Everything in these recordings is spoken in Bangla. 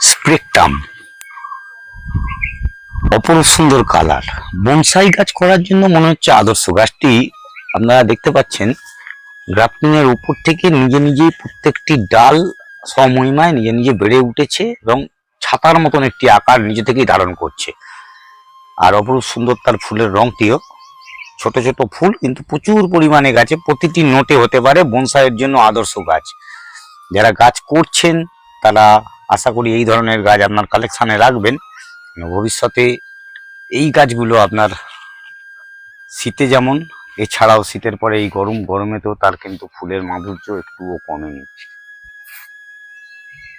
স্প্রেকটাম অপরূপ সুন্দর কালার। বনসাই গাছ করার জন্য মনে হচ্ছে আদর্শ। গাছটি আপনারা দেখতে পাচ্ছেন গ্রাফটিং এর উপর থেকে নিজে নিজেই প্রত্যেকটি ডাল সমহিমায় নিজে নিজে বেড়ে উঠেছে এবং ছাতার মতন একটি আকার নিজে থেকেই ধারণ করছে। আর অপরূপ সুন্দর তার ফুলের রংটিও। ছোট ছোট ফুল, কিন্তু প্রচুর পরিমাণে গাছে প্রতিটি নোটে হতে পারে বনসাইয়ের জন্য আদর্শ গাছ। যারা গাছ করছেন, তারা আশা করি এই ধরনের গাছ আপনার কালেকশানে রাখবেন। ভবিষ্যতে এই গাছগুলো আপনার শীতে যেমন, এছাড়াও শীতের পরে এই গরম, গরমেতেও তার কিন্তু ফুলের মাধুর্য একটুও কমেনি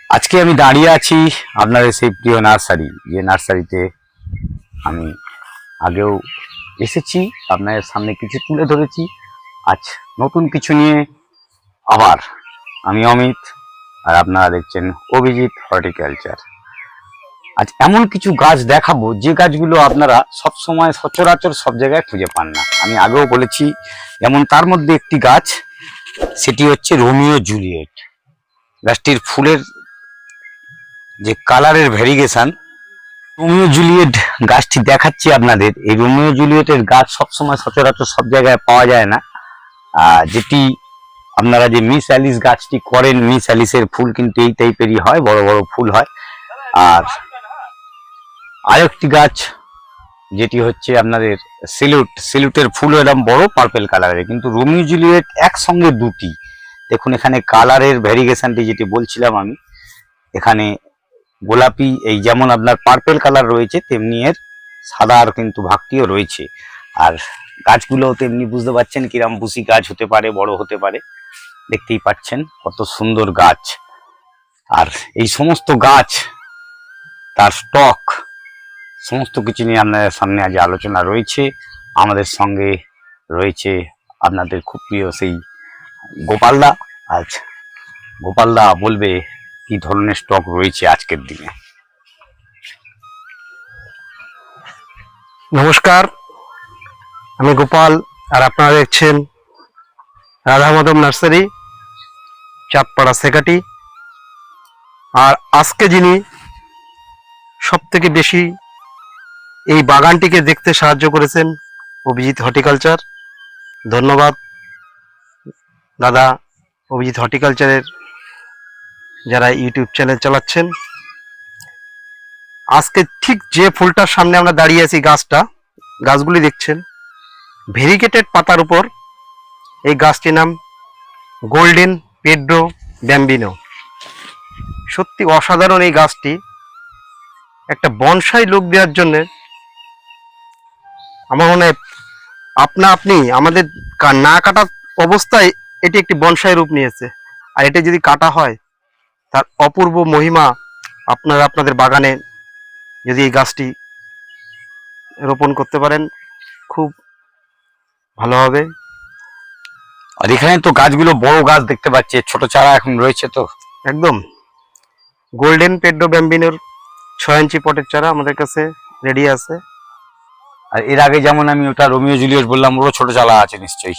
আজকে আমি দাঁড়িয়ে আছি আপনাদের সেই প্রিয় নার্সারি, যে নার্সারিতে আমি আগেও এসেছি, আপনাদের সামনে কিছু তুলে ধরেছি। আজ নতুন কিছু নিয়ে আবার আমি অমিত আর আপনারা দেখছেন অভিজিৎ হর্টিকালচার। আজ এমন কিছু গাছ দেখাবো, যে গাছগুলো আপনারা সব সময় সচরাচর সব জায়গায় খুঁজে পান না। আমি আগেও বলেছি, যেমন তার মধ্যে একটি গাছ, সেটি হচ্ছে রোমিও জুলিয়েট। গাছটির ফুলের যে কালারের ভেরিগেশন রোমিও জুলিয়েট গাছটি দেখাচ্ছি আপনাদের। এই রোমিও জুলিয়েটের গাছ সবসময় সচরাচর সব জায়গায় পাওয়া যায় না। যেটি আপনারা যে মিস অ্যালিস গাছটি করেন, মিস অ্যালিসের ফুল কিন্তু এই টাইপেরই হয়, বড় বড় ফুল হয়। আর আরেকটি গাছ, যেটি হচ্ছে আপনাদের সিলুট। সিলুটের ফুল এরকম বড় পার্পেল কালারের কিন্তু রোমিও জুলিয়েট একসঙ্গে দুটি। দেখুন, এখানে কালারের ভ্যারিগেশনটি যেটি বলছিলাম আমি, এখানে গোলাপি, এই যেমন আপনার পার্পেল কালার রয়েছে, তেমনি এর সাদার কিন্তু ভাগটিও রয়েছে। আর গাছগুলো তেমনি বুঝতে পারছেন কিরম বুসি গাছ হতে পারে, বড় হতে পারে। দেখতেই পাচ্ছেন কত সুন্দর গাছ। আর এই সমস্ত গাছ, তার স্টক সমস্ত কিছু নিয়ে আপনাদের সামনে আজ আলোচনা রয়েছে। আমাদের সঙ্গে রয়েছে আপনাদের খুব প্রিয় সেই গোপালদা। আজ গোপালদা বলবে কি ধরনের স্টক রয়েছে আজকের দিনে? নমস্কার, আমি গোপাল আর আপনারা দেখছেন রাধা মাধব নার্সারি, চাঁদপাড়া সেকাটি। আর আজকে যিনি সব থেকে বেশি এই বাগানটিকে দেখতে সাহায্য করেছেন অভিজিৎ হর্টিকালচার। ধন্যবাদ দাদা অভিজিৎ হর্টিকালচারের যারা ইউটিউব চ্যানেল চালাচ্ছেন। আজকে ঠিক যে ফুলটার সামনে আমরা দাঁড়িয়ে আছি গাছটা, গাছগুলি দেখছেন ভেরিকেটেড পাতার উপর এই গাছটির নাম গোল্ডেন পেড্রো ব্যাম্বিনো। সত্যি অসাধারণ এই গাছটি। একটা বনসাই লোক দেওয়ার জন্য আমার মনে হয় আপনা আপনি আমাদের না কাটা অবস্থায় এটি একটি বনসাই রূপ নিয়েছে। আর এটা যদি কাটা হয় তার অপূর্ব মহিমা আপনারা আপনাদের বাগানে যদি এই গাছটি রোপণ করতে পারেন খুব ভালো হবে। আর এখানে তো গাছগুলো বড় গাছ দেখতে পাচ্ছি ছোট চারা এখন রয়েছে তো। একদম। গোল্ডেন পেড্রো ব্যাম্বিনোর ছয় ইঞ্চি পটের চারা আমাদের কাছে রেডি আছে। আর এর আগে যেমন আমি ওটা রোমিও জুলিয়েট বললাম ওরও ছোট চারা আছে নিশ্চয়ই।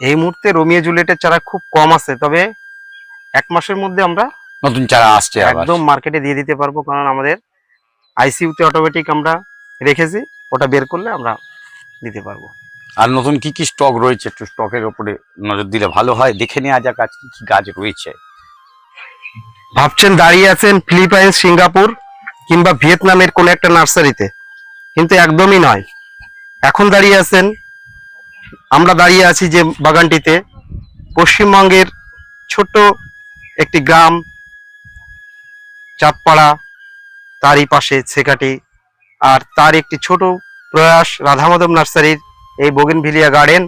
এই মুহূর্তে রোমিও জুলিয়েটের চারা খুব কম আছে তবে এক মাসের মধ্যে আমরা নতুন চারা আসছে একদম মার্কেটে দিয়ে দিতে পারব কারণ আমাদের আইসিইউতে অটোমেটিক আমরা রেখেছি ওটা বের করলে আমরা দিতে পারব। আর নতুন কি কি স্টক রয়েছে একটু স্টকের উপরে নজর দিলে ভালো হয়? দেখে নেওয়া যাক আজ কি কি গাছ রয়েছে। ভাবছেন দাঁড়িয়ে আছেন ফিলিপাইন্স সিঙ্গাপুর কিংবা ভিয়েতনামের কোনো একটা নার্সারিতে কিন্তু একদমই নয়। এখন দাঁড়িয়ে আছেন আমরা দাঁড়িয়ে আছি যে বাগানটিতে পশ্চিমবঙ্গের ছোট্ট একটি গ্রাম চাঁদপাড়া, তারই পাশে ছেকাটি। আর তার একটি ছোট প্রয়াস রাধামাধব নার্সারির এই বোগেনভিলিয়া গার্ডেন।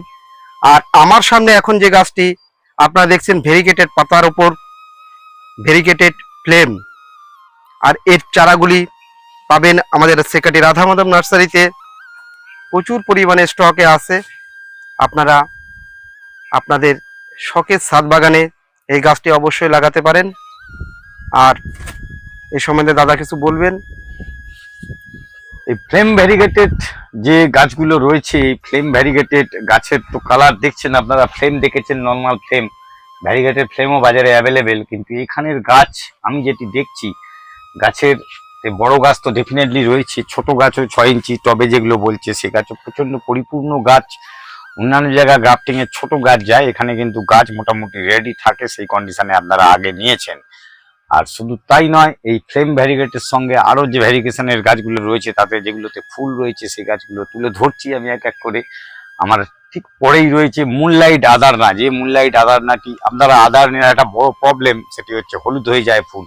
আর আমার সামনে এখন যে গাছটি, আপনারা দেখছেন ভেরিকেটেড পাতার ওপর ভেরিকেটেড ফ্লেম আর এর চারাগুলি পাবেন আমাদের সেকাটি রাধা মাধব নার্সারিতে। প্রচুর পরিমাণে স্টকে আছে। আপনারা, আপনাদের শখের ছাদ বাগানে এই গাছটি অবশ্যই লাগাতে পারেন। আর এই সম্বন্ধে দাদা কিছু বলবেন? এই ফ্লেম ভ্যারিগেটেড যে গাছগুলো রয়েছে, এই ফ্লেম ভ্যারিগেটেড গাছের তো কালার দেখছেন আপনারা ফ্লেম দেখেছেন নর্মাল ফ্লেম ভ্যারিগেটেড ফ্লেমও বাজারে অ্যাভেলেবেল কিন্তু এখানের গাছ আমি যেটি দেখছি, গাছের বড় গাছ তো ডেফিনেটলি রয়েছে, ছোট গাছও ছয় ইঞ্চি টবে যেগুলো বলছে, সে গাছও প্রচণ্ড পরিপূর্ণ গাছ। অন্যান্য জায়গায় গ্রাফটিংয়ের ছোট গাছ যায়, এখানে কিন্তু গাছ মোটামুটি রেডি থাকে, সেই কন্ডিশনে আপনারা আগে নিয়েছেন। আর শুধু তাই নয়, এই ফ্লেম ভ্যারিগেটের সঙ্গে আরও যে ভ্যারিগেশনের গাছগুলো রয়েছে, তাতে যেগুলোতে ফুল রয়েছে, সেই গাছগুলো তুলে ধরছি আমি এক এক করে। আমার ঠিক পরেই রয়েছে মুনলাইট আদারনা যে মুনলাইট আদারনাটি আপনারা আদারনের একটা বড় প্রবলেম সেটি হচ্ছে হলুদ হয়ে যায় ফুল।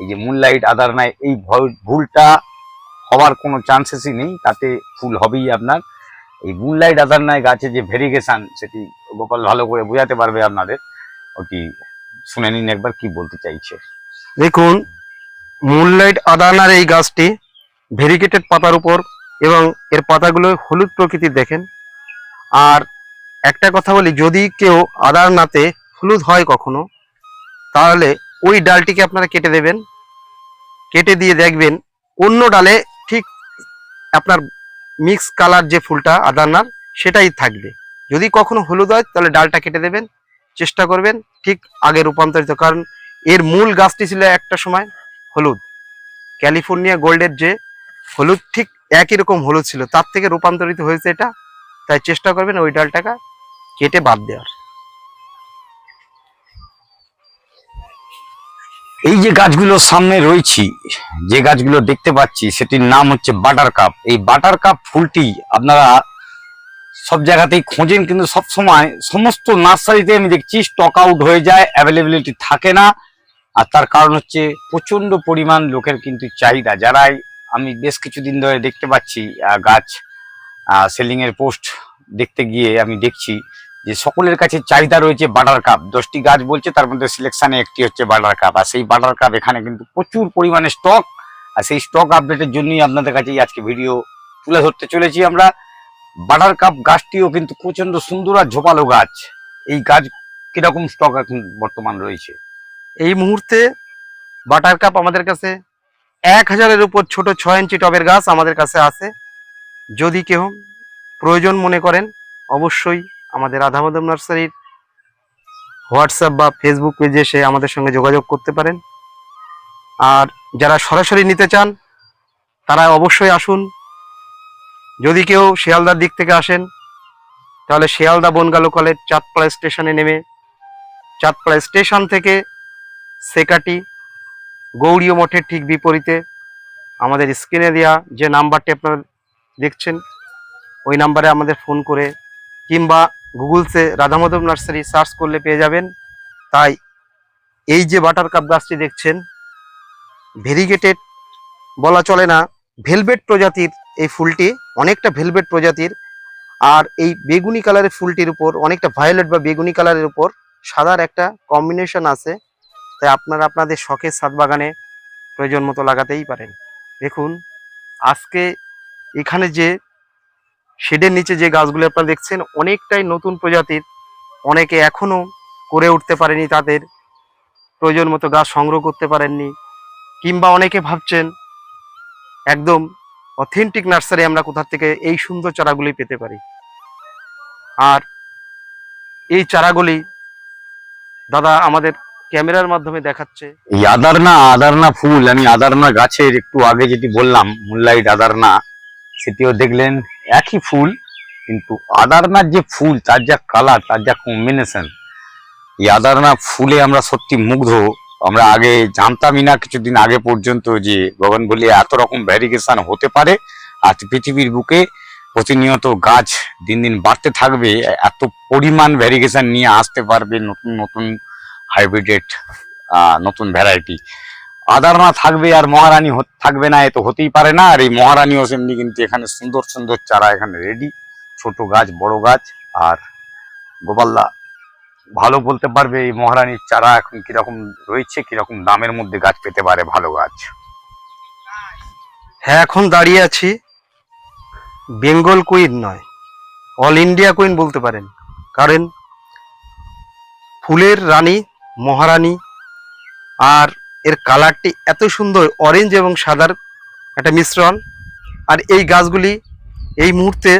এই যে মুনলাইট আদারনায় এই ভুলটা হওয়ার কোনো চান্সেসই নেই, তাতে ফুল হবেই আপনার। এই মুনলাইট আদারনায় গাছে যে ভেরিগেশন সেটি গোপাল ভালো করে বোঝাতে পারবে আপনাদের। ওটি শুনে নিন একবার কি বলতে চাইছে। দেখুন মুনলাইট আদানার এই গাছটি ভেরিকেটেড পাতার উপর এবং এর পাতাগুলো হলুদ প্রকৃতির দেখেন। আর একটা কথা বলি, যদি কেউ আদারনাতে হলুদ হয় কখনো, তাহলে ওই ডালটিকে আপনারা কেটে দেবেন। কেটে দিয়ে দেখবেন, অন্য ডালে ঠিক আপনার মিক্স কালার যে ফুলটা আদারনার সেটাই থাকবে। যদি কখনো হলুদ হয়, তাহলে ডালটা কেটে দেবেন, চেষ্টা করবেন ঠিক আগে রূপান্তরিত। কারণ এর মূল গাছটি ছিল একটা সময় হলুদ। ক্যালিফোর্নিয়া গোল্ডের যে হলুদ, ঠিক একই রকম হলুদ ছিল। তার থেকে রূপান্তরিত হয়েছে এটা। তাই চেষ্টা করবেন ওই ডালটাকে কেটে বাদ দেওয়ার। এই যে গাছগুলো সামনে রয়েছি, যে গাছগুলো দেখতে পাচ্ছি, সেটির নাম হচ্ছে বাটার কাপ। এই বাটার কাপ ফুলটি আপনারা সব জায়গাতেই খোঁজেন, কিন্তু সব সময় সমস্ত নার্সারিতে আমি দেখছি, স্টক আউট হয়ে যায়, অ্যাভেলেবিলিটি থাকে না। আর তার কারণ হচ্ছে প্রচণ্ড পরিমাণ লোকের কিন্তু চাহিদা। যারাই আমি বেশ কিছুদিন ধরে দেখতে পাচ্ছি গাছ সেলিং এর পোস্ট দেখতে গিয়ে আমি দেখছি যে সকলের কাছে চাহিদা রয়েছে বাটার কাপ। দশটি গাছ বলছে, তার মধ্যে সিলেকশনে একটি হচ্ছে বাটার কাপ। আর সেই বাটার কাপ এখানে কিন্তু প্রচুর পরিমাণে স্টক আর সেই স্টক আপডেটের জন্যই আপনাদের কাছে আজকে ভিডিও তুলে ধরতে চলেছি আমরা। বাটার কাপ গাছটিও কিন্তু প্রচণ্ড সুন্দর আর ঝোপালো গাছ। এই গাছ কীরকম স্টক এখন বর্তমান রয়েছে? এই মুহূর্তে বাটার কাপ আমাদের কাছে এক হাজারের উপর ছোট ছয় ইঞ্চি টবের গাছ আমাদের কাছে আছে। যদি কেউ প্রয়োজন মনে করেন, অবশ্যই আমাদের রাধামাধব নার্সারির হোয়াটসঅ্যাপ বা ফেসবুক পেজে এসে আমাদের সঙ্গে যোগাযোগ করতে পারেন। আর যারা সরাসরি নিতে চান, তারা অবশ্যই আসুন। যদি কেউ শিয়ালদার দিক থেকে আসেন, তাহলে শিয়ালদা বনগালো লোকালের চাঁদপাড়া স্টেশনে নেমে, চাঁদপাড়া স্টেশন থেকে সেকাটি, গৌড়ীয় মঠের ঠিক বিপরীতে আমাদের স্ক্রিনে দেওয়া যে নাম্বারটি আপনারা দেখছেন, ওই নাম্বারে আমাদের ফোন করে কিংবা গুগলসে রাধামাধব নার্সারি সার্চ করলে পেয়ে যাবেন। তাই এই যে বাটার কাপ গাছটি দেখছেন, ভেরিগেটেড, বলা চলে না, ভেলভেট প্রজাতির এই ফুলটি, অনেকটা ভেলভেট প্রজাতির, আর এই বেগুনি কালারের ফুলটির উপর, অনেকটা ভায়োলেট বা বেগুনি কালারের উপর সাদার একটা কম্বিনেশন আছে। তাই আপনারা আপনাদের শখের ছাদ বাগানে প্রয়োজন মতো লাগাতেই পারেন। দেখুন, আজকে এখানে যে শেডের নিচে যে গাছগুলো আপনারা দেখছেন, অনেকটাই নতুন প্রজাতির, অনেকে এখনও করে উঠতে পারেনি তাদের প্রয়োজন মতো গাছ সংগ্রহ করতে পারেননি, কিংবা অনেকে ভাবছেন একদম অথেন্টিক নার্সারি আমরা কোথা থেকে এই সুন্দর চারাগুলি পেতে পারি। আর এই চারাগুলি দাদা আমাদের ক্যামেরার মাধ্যমে দেখাচ্ছে। এই আদারনা আদারনা ফুল, আমি আদারনা গাছের একটু আগে যেটি বললাম মুনলাইট আদারনা, সেটিও দেখলেন একই ফুল, কিন্তু আদারনার যে ফুল, তার যা কালার তার যা কম্বিনেশন এই আদারনা ফুলে আমরা সত্যি মুগ্ধ। আমরা আগে জানতামই না কিছুদিন আগে পর্যন্ত যে গগনবলি এত রকম ভ্যারিগেশন হতে পারে আর পৃথিবীর বুকে প্রতিনিয়ত গাছ দিন দিন বাড়তে থাকবে, এত পরিমাণ ভ্যারিগেশন নিয়ে আসতে পারবে নতুন নতুন হাইব্রিডেড নতুন ভ্যারাইটি আদারনা থাকবে আর মহারানী থাকবে না, এ তো হতেই পারে না। আর এই মহারানীও সেমনি কিন্তু এখানে সুন্দর সুন্দর চারা এখানে রেডি ছোট গাছ, বড় গাছ, আর গোপালদা ভালো বলতে পারবে এই মহারানীর চারা এখন কীরকম রয়েছে, কীরকম দামের মধ্যে গাছ পেতে পারে ভালো গাছ। হ্যাঁ এখন দাঁড়িয়ে আছি। বেঙ্গল কুইন নয়, অল ইন্ডিয়া কুইন বলতে পারেন। কারণ ফুলের রানী মহারানী। আর এর কালারটি এত সুন্দর অরেঞ্জ এবং সাদার একটা মিশ্রণ। আর এই গাছগুলি এই মুহূর্তে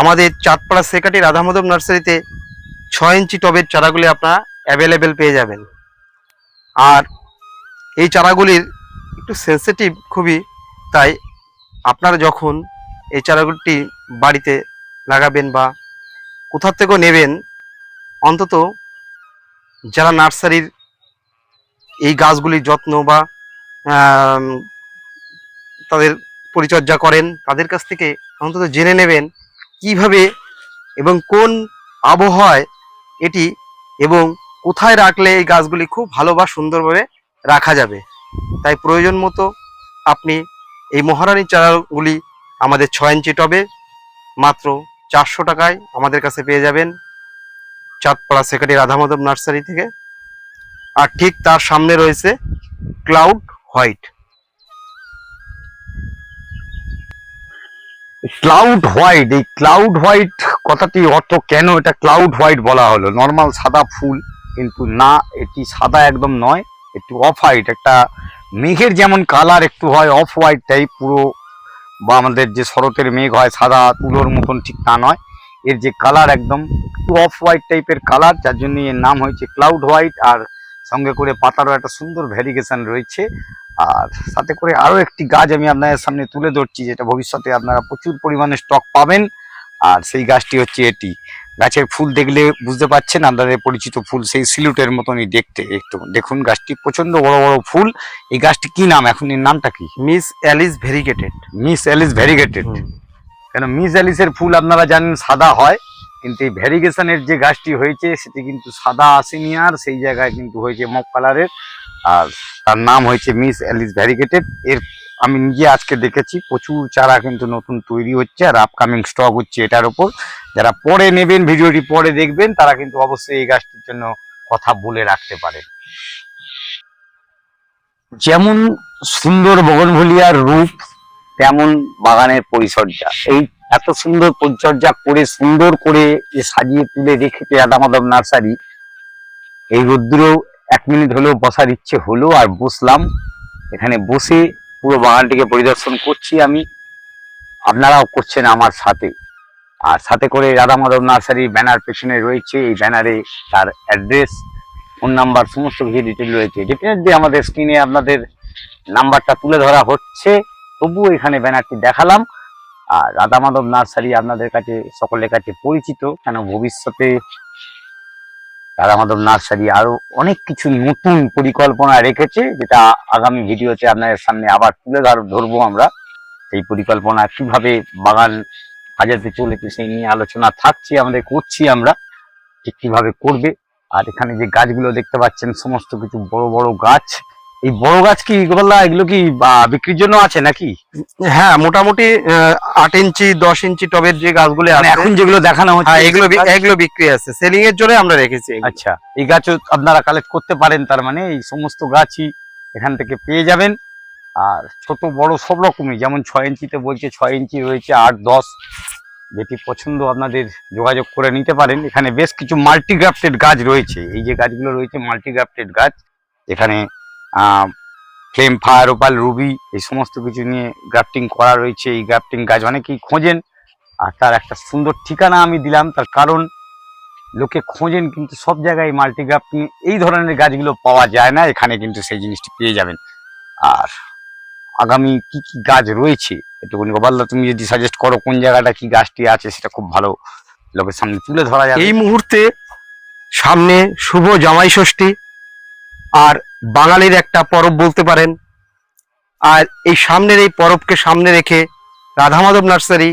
আমাদের চাঁদপাড়া সেকাটি রাধামাধব নার্সারিতে ছয় ইঞ্চি টবের চারাগুলি আপনারা অ্যাভেলেবেল পেয়ে যাবেন। আর এই চারাগুলির একটু সেন্সিটিভ খুবই, তাই আপনারা যখন এই চারাগুলিটি বাড়িতে লাগাবেন বা কোথার থেকেও নেবেন, অন্তত যারা নার্সারির এই গাছগুলির যত্ন বা তাদের পরিচর্যা করেন, তাদের কাছ থেকে অন্তত জেনে নেবেন কীভাবে এবং কোন আবহাওয়ায় এটি এবং কোথায় রাখলে এই গাছগুলি খুব ভালো বা সুন্দরভাবে রাখা যাবে। তাই প্রয়োজন মতো আপনি এই মহারানী চারাগুলি আমাদের ছয় ইঞ্চি টবে মাত্র চারশো টাকায় আমাদের কাছে পেয়ে যাবেন। চাঁদপাড়া সেকাটি রাধামাধব নার্সারি থেকে। আর ঠিক তার সামনে রয়েছে ক্লাউড হোয়াইট। ক্লাউড হোয়াইট, এই ক্লাউড হোয়াইট কথাটি অর্থ কেন এটা ক্লাউড হোয়াইট বলা হলো? নর্মাল সাদা ফুল, কিন্তু না, এটি সাদা একদম নয়, একটু অফ হোয়াইট, একটা মেঘের যেমন কালার একটু হয়, অফ হোয়াইট টাইপ, পুরো বা আমাদের যে শরতের মেঘ হয়, সাদা তুলোর মতন ঠিক তা নয়। এর যে কালার একদম একটু অফ হোয়াইট টাইপের কালার যার জন্য এর নাম হয়েছে ক্লাউড হোয়াইট আর সঙ্গে করে পাতারও একটা সুন্দর ভ্যারিগেশন রয়েছে। আর সাথে করে আরও একটি গাছ আমি আপনাদের সামনে তুলে ধরছি যেটা ভবিষ্যতে আপনারা প্রচুর পরিমাণে স্টক পাবেন। আর সেই গাছটি হচ্ছে এটি। গাছের ফুল দেখলে বুঝতে পাচ্ছেন আপনাদের পরিচিত ফুল সেই সিলুটের মতনই দেখতে। একটু দেখুন গাছটি প্রচণ্ড বড় বড় ফুল। এই গাছটি কি নাম? এখন এর নামটা কি? Miss Alice variegated Miss Alice variegated কেন মিস অ্যালিসের ফুল আপনারা জানেন সাদা হয়, কিন্তু এই ভ্যারিগেশনের যে গাছটি হয়েছে, সেটি কিন্তু সাদা আসেনি আর সেই জায়গায় কিন্তু হয়েছে মক কালারের। আর তার নাম হয়েছে মিস অ্যালিস ভ্যারিগেটেড। এর আমি নিজে আজকে দেখেছি, প্রচুর চারা কিন্তু নতুন তৈরি হচ্ছে আর আপকামিং স্টক হচ্ছে এটার ওপর। যারা পরে নেবেন ভিডিওটি, পরে দেখবেন, তারা কিন্তু অবশ্যই এই গাছটির জন্য কথা বলে রাখতে পারেন। যেমন সুন্দর বগনভলিয়ার রূপ তেমন বাগানের পরিচর্যা। এই এত সুন্দর পরিচর্যা করে, সুন্দর করে সাজিয়ে তুলে রেখেছে আদামাদব নার্সারি, এই রোদ্দুরেও এক মিনিট হলেও বসার ইচ্ছে হলো আর বসলাম। এখানে বসে পুরো বাগানটিকে পরিদর্শন করছি আমি। আপনারাও করছেন আমার সাথে। আর সাথে করে রাধা মাধব নার্সারির ব্যানার পেছনে রয়েছে, এই ব্যানারে তার অ্যাড্রেস, ফোন নাম্বার, সমস্ত কিছু ডিটেল রয়েছে। ডেফিনেটলি আমাদের স্ক্রিনে আপনাদের নাম্বারটা তুলে ধরা হচ্ছে। তবুও এখানে ব্যানারটি দেখালাম। আর রাধা মাধব নার্সারি আপনাদের কাছে, সকলের কাছে পরিচিত। কেন ভবিষ্যতে রাধা মাধব নার্সারি আরও অনেক কিছু নতুন পরিকল্পনা রেখেছে, যেটা আগামী ভিডিওতে আপনাদের সামনে আবার তুলে ধর- ধরবো আমরা। সেই পরিকল্পনা কীভাবে বাগান সাজাতে চলেছে সেই নিয়ে আলোচনা থাকছে, আমাদের করছি আমরা, ঠিক কীভাবে করবে। আর এখানে যে গাছগুলো দেখতে পাচ্ছেন, সমস্ত কিছু বড় বড় গাছ। এই বড় গাছ কি গোপাল্লা এগুলো কি বিক্রির জন্য আছে নাকি? হ্যাঁ মোটামুটি আট ইঞ্চি দশ ইঞ্চি টবের যে গাছগুলো মানে এখন যেগুলো দেখানো হচ্ছে হ্যাঁ এগুলো এগুলো বিক্রি আছে। সেলিং এর জন্য আমরা রেখেছি আচ্ছা এই গাছও আপনারা কালেক্ট করতে পারেন তার মানে এই সমস্ত গাছই এখান থেকে পেয়ে যাবেন। আর ছোট বড় সব রকমই যেমন ছয় ইঞ্চিতে বলছে ছয় ইঞ্চি রয়েছে আট দশ। যেটি পছন্দ আপনাদের যোগাযোগ করে নিতে পারেন। এখানে বেশ কিছু মাল্টিগ্রাফটেড গাছ রয়েছে। এই যে গাছগুলো রয়েছে মাল্টিগ্রাফটেড গাছ এখানে ফ্লেম ফায়ার ওপাল রুবি এই সমস্ত কিছু নিয়ে গ্রাফটিং করা রয়েছে। এই গ্রাফটিং গাছ অনেকেই খোঁজেন। আর তার একটা সুন্দর ঠিকানা আমি দিলাম। তার কারণ, লোকে খোঁজেন কিন্তু সব জায়গায় মাল্টিগ্রাফটিং এই ধরনের গাছগুলো পাওয়া যায় না। এখানে কিন্তু সেই জিনিসটি পেয়ে যাবেন। আর আগামী কি কি গাছ রয়েছে একটুখানি গোপালদা, তুমি যদি সাজেস্ট করো কোন জায়গাটা কি গাছটি আছে, সেটা খুব ভালো লোকের সামনে তুলে ধরা যাবে। এই মুহূর্তে সামনে শুভ জামাই ষষ্ঠী, আর বাঙালির একটা পরব বলতে পারেন। আর এই সামনের এই পরবকে সামনে রেখে রাধা মাধব নার্সারি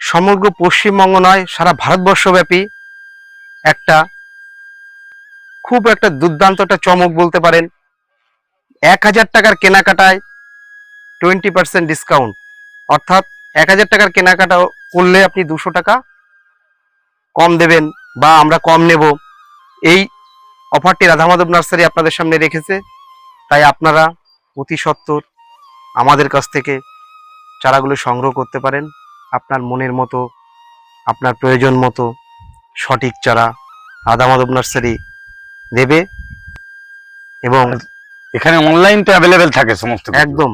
সমগ্র পশ্চিমবঙ্গ নয়, সারা ভারতবর্ষব্যাপী একটা খুব একটা দুর্দান্ত একটা চমক বলতে পারেন। এক হাজার টাকার কেনাকাটায় টোয়েন্টি পার্সেন্ট ডিসকাউন্ট অর্থাৎ এক হাজার টাকার কেনাকাটা করলে আপনি দুশো টাকা কম দেবেন বা আমরা কম নেব। এই অফারটি রাধামাধব নার্সারি আপনাদের সামনে রেখেছে। তাই আপনারা অতি সত্বর আমাদের কাছ থেকে চারাগুলো সংগ্রহ করতে পারেন। আপনার মনের মতো আপনার প্রয়োজন মতো সঠিক চারা রাধামাধব নার্সারি দেবে এবং এখানে অনলাইন তো অ্যাভেলেবেল থাকে সমস্ত একদম।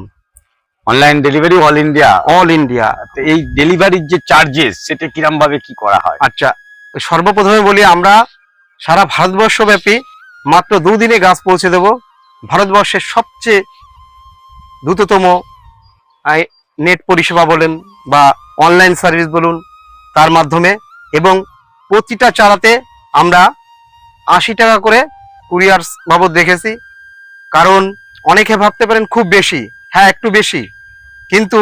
Online delivery all India all India এই ডেলিভারির যে চার্জেস সেটা কিরম ভাবে কি করা হয়? আচ্ছা সর্বপ্রথমে বলি আমরা সারা ভারতবর্ষব্যাপী মাত্র দুদিনে গাছ পৌঁছে দেব। ভারতবর্ষের সবচেয়ে দ্রুততম নেট পরিষেবা বলেন বা অনলাইন সার্ভিস বলুন তার মাধ্যমে এবং প্রতিটা চারাতে আমরা আশি টাকা করে কুরিয়ার বাবদ দেখেছি। কারণ অনেকে ভাবতে পারেন খুব বেশি হ্যাঁ একটু বেশি। কিন্তু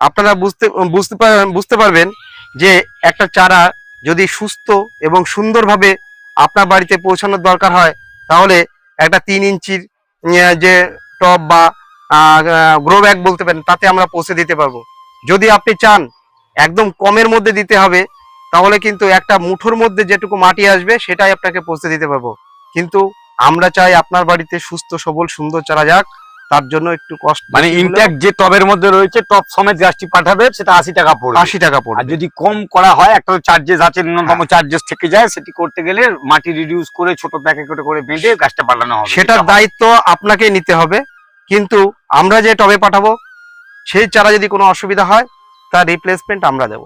আপনারা বুঝতে বুঝতে বুঝতে পারবেন যে একটা চারা যদি সুস্থ এবং সুন্দরভাবে আপনার বাড়িতে পৌঁছানোর দরকার হয়, তাহলে একটা তিন ইঞ্চির যে টপ বা গ্রো ব্যাগ বলতে পারেন, তাতে আমরা পৌঁছে দিতে পারব। যদি আপনি চান একদম কমের মধ্যে দিতে হবে, তাহলে কিন্তু একটা মুঠোর মধ্যে যেটুকু মাটি আসবে, সেটাই আপনাকে পৌঁছে দিতে পারব। কিন্তু আমরা চাই আপনার বাড়িতে সুস্থ, সবল, সুন্দর চারা যাক। তার জন্য একটু কষ্ট মানে ইনট্যাক্ট যে টবের মধ্যে রয়েছে টব সমেত গাছটি পাঠাবে সেটা আশি টাকা পড়বে। আশি টাকা পড়বে। আর যদি কম করা হয় একটা চার্জেস আছে ন্যূনতম চার্জেস থেকে যায় সেটি করতে গেলে মাটি রিডিউস করে ছোট প্যাকেটে করে বেঁধে গাছটা পাঠানো হবে। সেটার দায়িত্ব আপনাকে নিতে হবে। কিন্তু আমরা যে টবে পাঠাবো সেই চারা যদি কোনো অসুবিধা হয় তার রিপ্লেসমেন্ট আমরা দেব।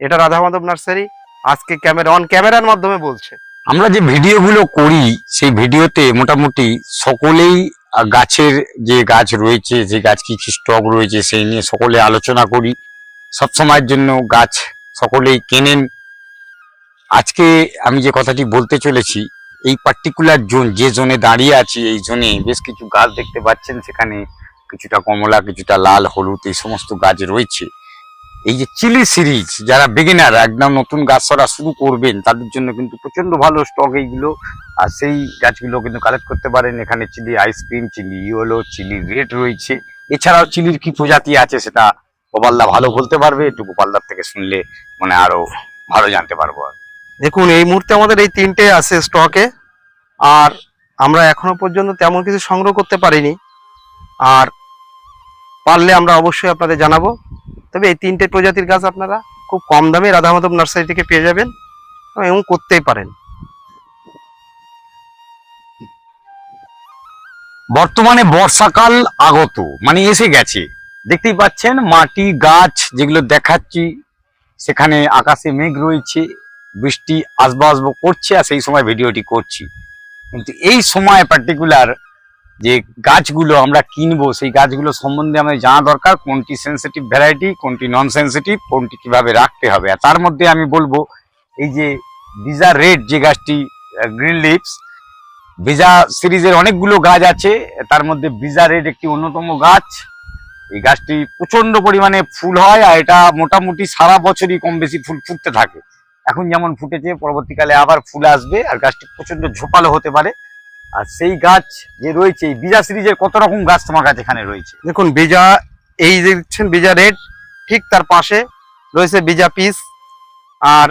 এটা রাধা মাধব নার্সারি আজকে ক্যামেরা অন ক্যামেরার মাধ্যমে বলছে। আমরা যে ভিডিওগুলো করি সেই ভিডিওতে মোটামুটি সকলেই গাছের যে গাছ রয়েছে, যে গাছ কি কি স্টক রয়েছে সেই নিয়ে সকলে আলোচনা করি। সবসময়ের জন্য গাছ সকলেই কেনেন। আজকে আমি যে কথাটি বলতে চলেছি, এই পার্টিকুলার জোন যে জোনে দাঁড়িয়ে আছি, এই জোনে বেশ কিছু গাছ দেখতে পাচ্ছেন। সেখানে কিছুটা কমলা, কিছুটা লাল, হলুদ এই সমস্ত গাছ রয়েছে। এই যে চিলি সিরিজ, যারা বিগিনার একদম নতুন গাছ ছড়া শুরু করবেন, তাদের জন্য কিন্তু প্রচণ্ড ভালো স্টক এইগুলো। আর সেই গাছগুলো কিন্তু কালেক্ট করতে পারেন। এখানে chilli ice cream chilli yellow chilli red রয়েছে। এছাড়াও চিলির কি প্রজাতি আছে সেটা গোপালদা ভালো বলতে পারবে। একটু গোপালদার থেকে শুনলে মানে আরও ভালো জানতে পারব দেখুন, এই মুহূর্তে আমাদের এই তিনটে আছে স্টকে আর আমরা এখনও পর্যন্ত তেমন কিছু সংগ্রহ করতে পারিনি। আর পারলে আমরা অবশ্যই আপনাদের জানাব। তবে এই তিনটে প্রজাতির গাছ আপনারা খুব কম দামে রাধা মাধব নার্সারি থেকে পেয়ে যাবেন এবং করতেই পারেন। বর্তমানে বর্ষাকাল আগত মানে এসে গেছে। দেখতেই পাচ্ছেন, মাটি, গাছ যেগুলো দেখাচ্ছি, সেখানে আকাশে মেঘ রয়েছে, বৃষ্টি আসব আসব করছে আর সেই সময় ভিডিওটি করছি। কিন্তু এই সময় পার্টিকুলার যে গাছগুলো আমরা কিনবো, সেই গাছগুলো সম্বন্ধে আমাদের জানা দরকার, কোনটি সেন্সিটিভ ভ্যারাইটি কোনটি নন সেন্সিটিভ কোনটি কীভাবে রাখতে হবে। আর তার মধ্যে আমি বলব, এই যে বিজা রেড যে গাছটি গ্রিন লিপস ভিজা সিরিজের অনেকগুলো গাছ আছে। তার মধ্যে ভিজা রেড একটি অন্যতম গাছ। এই গাছটি প্রচণ্ড পরিমাণে ফুল হয় আর এটা মোটামুটি সারা বছরই কম বেশি ফুল ফুটতে থাকে। এখন যেমন ফুটেছে, পরবর্তীকালে আবার ফুল আসবে আর গাছটি প্রচণ্ড ঝোপালো হতে পারে। আর সেই গাছ যে রয়েছে, এই বিজা সিরিজের কত রকম গাছ তোমার কাছে এখানে রয়েছে? দেখুন, বিজা, এই যে দেখছেন বিজা রেড, ঠিক তার পাশে রয়েছে বিজা পিস। আর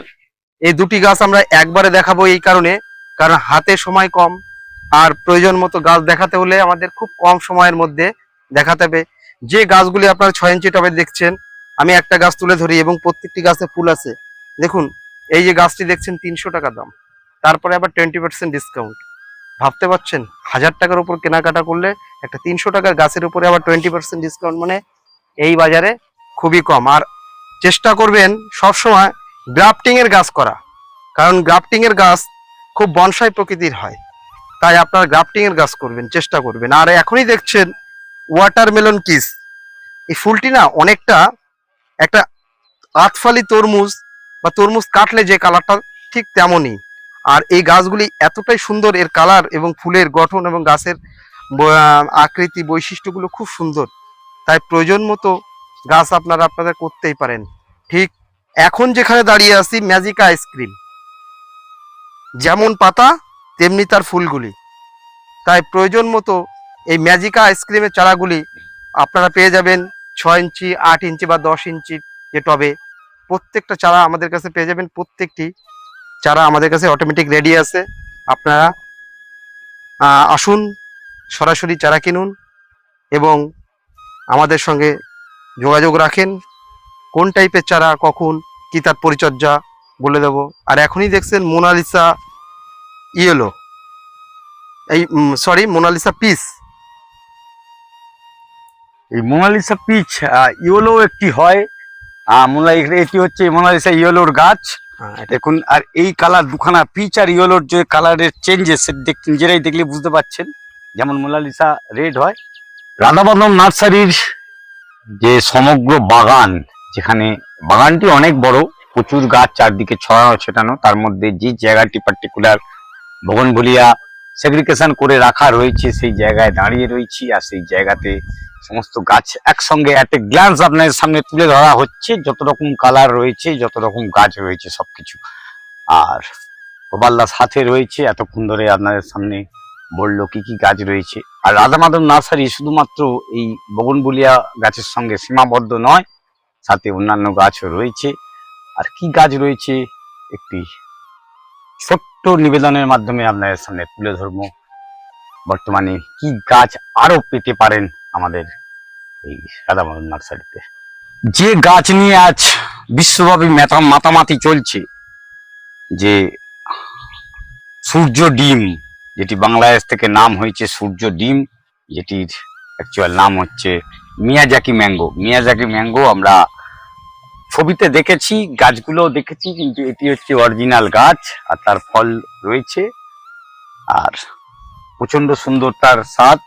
এই দুটি গাছ আমরা একবারে দেখাবো এই কারণে, কারণ হাতে সময় কম, আর প্রয়োজন মতো গাছ দেখাতে হলে আমাদের খুব কম সময়ের মধ্যে দেখাতে হবে। যে গাছগুলি আপনার ছয় ইঞ্চি টবে দেখছেন, আমি একটা গাছ তুলে ধরি এবং প্রত্যেকটি গাছে ফুল আছে। দেখুন, এই যে গাছটি দেখছেন তিনশো টাকা দাম, তারপরে আবার টোয়েন্টি পার্সেন্ট ডিসকাউন্ট ভাবতে পারছেন? হাজার টাকার উপর কেনাকাটা করলে একটা তিনশো টাকার গাছের উপরে আবার টোয়েন্টি পার্সেন্ট ডিসকাউন্ট মানে এই বাজারে খুবই কম। আর চেষ্টা করবেন সবসময় গ্রাফটিং এর গাছ করা। কারণ গ্রাফটিং এর গাছ খুব বনসাই প্রকৃতির হয়। তাই আপনার গ্রাফটিং এর গাছ করবেন, চেষ্টা করবেন। আর এখনই দেখছেন ওয়াটারমেলন কিস এই ফুলটি না অনেকটা একটা আতফালি তরমুজ বা তরমুজ কাটলে যে কালারটা ঠিক তেমনই। আর এই গাছগুলি এতটাই সুন্দর, এর কালার এবং ফুলের গঠন এবং গাছের আকৃতি বৈশিষ্ট্যগুলো খুব সুন্দর। তাই প্রয়োজন মতো গাছ আপনারা আপনাদের করতেই পারেন। ঠিক এখন যেখানে দাঁড়িয়ে আছি ম্যাজিকা আইসক্রিম যেমন পাতা, তেমনি তার ফুলগুলি। তাই প্রয়োজন মতো এই ম্যাজিকা আইসক্রিমের চারাগুলি আপনারা পেয়ে যাবেন ছয় ইঞ্চি, আট ইঞ্চি বা দশ ইঞ্চি যে টবে। প্রত্যেকটা চারা আমাদের কাছে পেয়ে যাবেন প্রত্যেকটি চারা আমাদের কাছে অটোমেটিক রেডি আছে আপনারা আসুন সরাসরি চারা কিনুন এবং আমাদের সঙ্গে যোগাযোগ রাখেন। কোন টাইপের চারা কখন কি তার পরিচর্যা বলে দেব। আর এখনই দেখছেন মোনালিসা ইয়েলো। এই সরি মোনালিসা পিস। এই মোনালিসা পিচ ইয়েলো একটি হয়। আহ, মোনা এটি হচ্ছে মোনালিসা ইয়েলোর গাছ। দেখুন, আর এই কালার দুখানা পিচ আর ইয়েলোর যে কালারের চেঞ্জেস নিজেরাই দেখলে বুঝতে পাচ্ছেন যেমন মোলালিসা রেড হয়। রাধাবন্ধম নার্সারির যে সমগ্র বাগান, যেখানে বাগানটি অনেক বড়, প্রচুর গাছ চারদিকে ছড়ানো, ছেটানো, তার মধ্যে যে জায়গাটি পার্টিকুলার ভবনভুলিয়া সেগ্রিকেশন করে রাখা রয়েছে, সেই জায়গায় দাঁড়িয়ে রয়েছি আর সেই জায়গাতে সমস্ত গাছ একসঙ্গে এট এ গ্ল্যান্স আপনার সামনে তুলে ধরা হচ্ছে। যত রকম কালার রয়েছে, যত রকম গাছ রয়েছে, সবকিছু। আর গোপালদাস হাতে রয়েছে, এতক্ষণ ধরে আপনাদের সামনে বলল কি কি গাছ রয়েছে। আর রাধা মাধব নার্সারি শুধুমাত্র এই বগনবুলিয়া গাছের সঙ্গে সীমাবদ্ধ নয়, সাথে অন্যান্য গাছও রয়েছে। আর কি গাছ রয়েছে? একটি ছোট্ট নিবেদনের মাধ্যমে আপনাদের সামনে তুলে ধরবো। বর্তমানে কি গাছ আরও পেতে পারেন আমাদের এই মাধব নার্সারিতে। যে গাছ নিয়ে আজ বিশ্বব্যাপী মেতা মাতামাতি চলছে, যে সূর্য ডিম, যেটি বাংলাদেশ থেকে নাম হয়েছে সূর্য ডিম, যেটির অ্যাকচুয়াল নাম হচ্ছে মিয়াজাকি ম্যাঙ্গো। মিয়াজাকি ম্যাঙ্গো আমরা ছবিতে দেখেছি গাছগুলো দেখেছি, কিন্তু এটি হচ্ছে অরিজিনাল গাছ, আর তার ফল রয়েছে, আর প্রচণ্ড সুন্দর তার স্বাদ।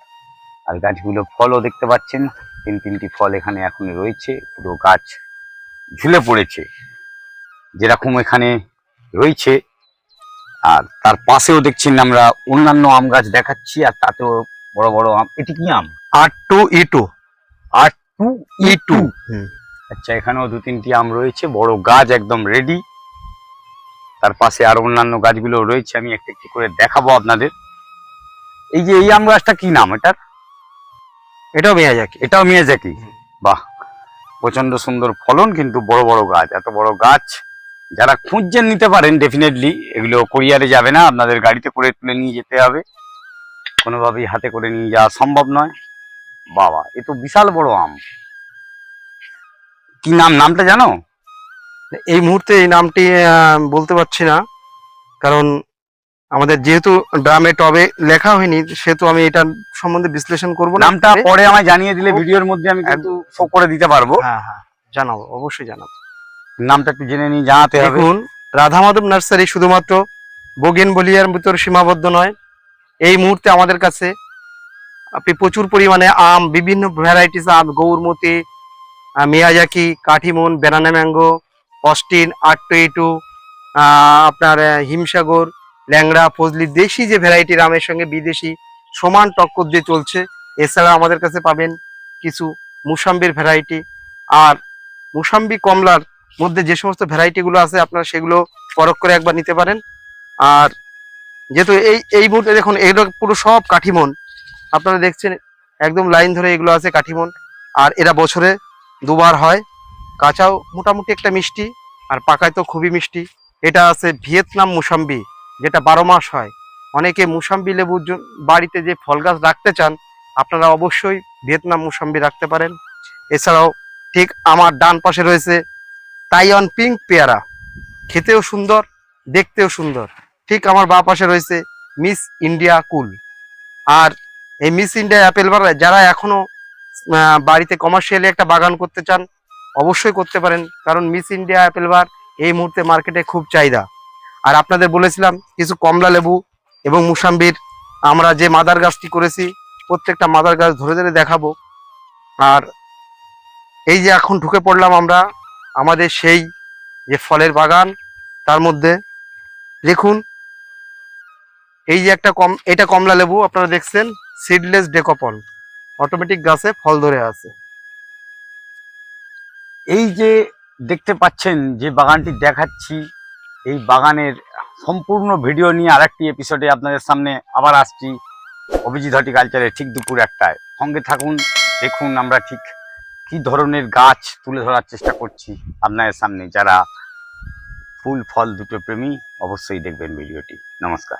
আর গাছগুলো ফলও দেখতে পাচ্ছেন। তিন তিনটি ফল এখানে এখন রয়েছে। পুরো গাছ ঝুলে পড়েছে। যেরকম এখানে রয়েছে। আর তার পাশেও দেখছেন আমরা অন্যান্য আম গাছ দেখাচ্ছি আর তাতেও বড় বড় আম। এটি কি আম? R two E two R two E two আচ্ছা এখানেও দু তিনটি আম রয়েছে। বড় গাছ একদম রেডি তার পাশে আর অন্যান্য গাছগুলো রয়েছে। আমি একটু একটু করে দেখাবো আপনাদের। এই যে এই আম গাছটা কি নাম এটার? এটাও মেয়াজাকি এটাও মিয়াজাকি বাহ প্রচণ্ড সুন্দর ফলন কিন্তু বড় বড় গাছ এত বড় গাছ। যারা খুঁজছেন নিতে পারেন ডেফিনেটলি এগুলো কোরিয়ারে যাবে না আপনাদের গাড়িতে করে তুলে নিয়ে যেতে হবে। কোনোভাবেই হাতে করে নিয়ে যাওয়া সম্ভব নয়। বাবা এ তো বিশাল বড় আম। কি নাম নামটা জানো? এই মুহূর্তে এই নামটি বলতে পারছি না কারণ আমাদের যেহেতু ড্রামে টবে লেখা হয়নি সেহেতু আমি এটা সম্বন্ধে বিশ্লেষণ করব নামটা পরে আমায় জানিয়ে দিলে ভিডিওর মধ্যে আমি কিন্তু শো করে দিতে পারব। হ্যাঁ হ্যাঁ জানাব অবশ্যই জানাব। নামটা একটু জেনে নিয়ে জানাতে হবে। দেখুন রাধা মাধব নার্সারি শুধুমাত্র বগেন বলিয়ার ভিতর সীমাবদ্ধ নয় এই মুহূর্তে আমাদের কাছে আপনি প্রচুর পরিমাণে আম বিভিন্ন ভ্যারাইটিস আম Gourmati Miyazaki Kathimon banana mango Austin আট টু আপনার হিমসাগর ল্যাংড়া, ফজলি, দেশি যে ভ্যারাইটির আমের সঙ্গে বিদেশি সমান টক্কর দিয়ে চলছে, এছাড়া আমাদের কাছে পাবেন কিছু মুসাম্বির ভ্যারাইটি আর মুসাম্বি কমলার মধ্যে যে সমস্ত ভ্যারাইটিগুলো আছে, আপনারা সেগুলো পরখ করে একবার নিতে পারেন। আর যেহেতু এই এই মুহূর্তে দেখুন, এগুলো পুরো সব কাঠিমন। আপনারা দেখছেন, একদম লাইন ধরে এগুলো আছে কাঠিমন। আর এরা বছরে দুবার হয়। কাঁচাও মোটামুটি একটা মিষ্টি, আর পাকায় তো খুবই মিষ্টি। এটা আছে ভিয়েতনাম মুসাম্বি। যেটা বারো মাস হয়। অনেকে মুসাম্বি লেবুর বাড়িতে যে ফল গাছ রাখতে চান আপনারা অবশ্যই ভিয়েতনাম মুসাম্বি রাখতে পারেন। এছাড়াও ঠিক আমার ডান পাশে রয়েছে তাইওয়ান পিঙ্ক পেয়ারা। খেতেও সুন্দর দেখতেও সুন্দর। ঠিক আমার বা পাশে রয়েছে মিস ইন্ডিয়া কুল। আর এই মিস ইন্ডিয়া অ্যাপেল বার যারা এখনও আহ, বাড়িতে কমার্শিয়ালি একটা বাগান করতে চান অবশ্যই করতে পারেন। কারণ মিস ইন্ডিয়া অ্যাপেল বার এই মুহূর্তে মার্কেটে খুব চাহিদা। আর আপনাদের বলেছিলাম কিছু কমলা লেবু এবং মুসাম্বির। আমরা যে মাদার গাছটি করেছি, প্রত্যেকটা মাদার গাছ ধরে ধরে দেখাবো। আর এই যে এখন ঢুকে পড়লাম আমরা, আমাদের সেই যে ফলের বাগান, তার মধ্যে দেখুন, এই যে একটা কম, এটা কমলা লেবু, আপনারা দেখছেন সিডলেস ডেকোপল অটোমেটিক গাছে ফল ধরে আছে। এই যে দেখতে পাচ্ছেন যে বাগানটি দেখাচ্ছি এই বাগানের সম্পূর্ণ ভিডিও নিয়ে আরেকটি এপিসোডে আপনাদের সামনে আবার আসছি। অভিজিৎ হর্টিকালচারে ঠিক দুপুর একটায়। সঙ্গে থাকুন, দেখুন আমরা ঠিক কি ধরনের গাছ তুলে ধরার চেষ্টা করছি আপনাদের সামনে। যারা ফুল, ফল, দুটো প্রেমী, অবশ্যই দেখবেন ভিডিওটি। নমস্কার।